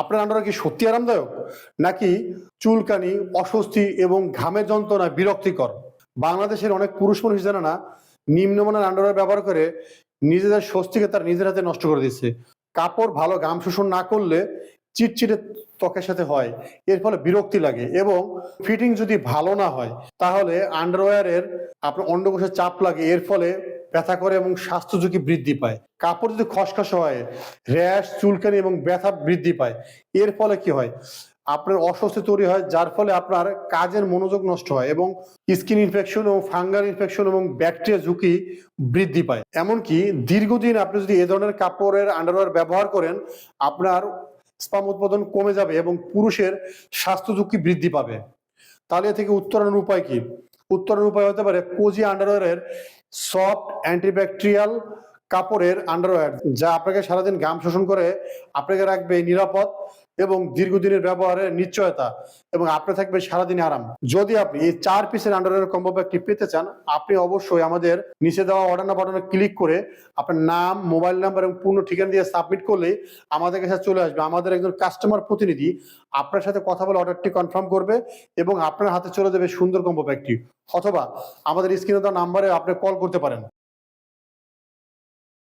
আপনার আন্ডারওয়্যার কি সত্যি আরামদায়ক? নাকি চুলকানি, অস্বস্তি এবং ঘামের যন্ত্রণা বিরক্তিকর? বাংলাদেশের অনেক পুরুষ মানুষ জানে না, নিম্নমানের আন্ডারওয়্যার ব্যবহার করে নিজেদের স্বস্তিকে তার নিজের হাতে নষ্ট করে দিচ্ছে। কাপড় ভালো ঘাম শোষণ না করলে চিটচিটে ত্বকের সাথে হয়, এর ফলে বিরক্তি লাগে এবং ফিটিং যদি ভালো না হয়, তাহলে আন্ডারওয়্যারের আপনার অন্ডকোষে চাপ লাগে, এর ফলে ব্যথা করে এবং স্বাস্থ্য ঝুঁকি বৃদ্ধি পায়। কাপড় যদি খসখস হয়, র্যাশ, চুলকানি এবং ব্যথা বৃদ্ধি পায়, এর ফলে কি হয়? আপনার অস্বস্তি তৈরি হয়, যার ফলে আপনার কাজের মনোযোগ নষ্ট হয় এবং স্কিন ইনফেকশন এবং ফাঙ্গাল ইনফেকশন এবং ব্যাকটেরিয়া ঝুঁকি বৃদ্ধি পায়। এমনকি দীর্ঘদিন আপনি যদি এ ধরনের কাপড়ের আন্ডারওয়্যার ব্যবহার করেন, আপনার স্পাম উৎপাদন কমে যাবে এবং পুরুষের স্বাস্থ্য ঝুঁকি বৃদ্ধি পাবে। তাহলে থেকে উত্তরণের উপায় কি? উত্তরণের উপায় হতে পারে কোজি আন্ডারওয়্যারের সফট অ্যান্টিব্যাকটেরিয়াল কাপড়ের আন্ডারওয়্যার যা আপনাকে সারাদিন ঘাম শোষণ করে, আপনাকে রাখবে নিরাপদ। এবং দীর্ঘদিনের ব্যবহারের নিশ্চয়তা এবং আপনি থাকবে সারাদিন আরাম। যদি আপনি এই চার পিসের আন্ডারওয়্যার কম্বো ব্যাগটি পেতে চান, আপনি অবশ্যই আমাদের নিচে দেওয়া অর্ডার না বাটনে ক্লিক করে আপনার নাম মোবাইল নাম্বার এবং পূর্ণ ঠিকানা দিয়ে সাবমিট করলে আমাদের কাছে চলে আসবে। আমাদের একজন কাস্টমার প্রতিনিধি আপনার সাথে কথা বলে অর্ডারটি কনফার্ম করবে এবং আপনার হাতে চলে যাবে সুন্দর কম্বো ব্যাগটি অথবা আমাদের স্ক্রিনে দেওয়া নাম্বারে আপনি কল করতে পারেন।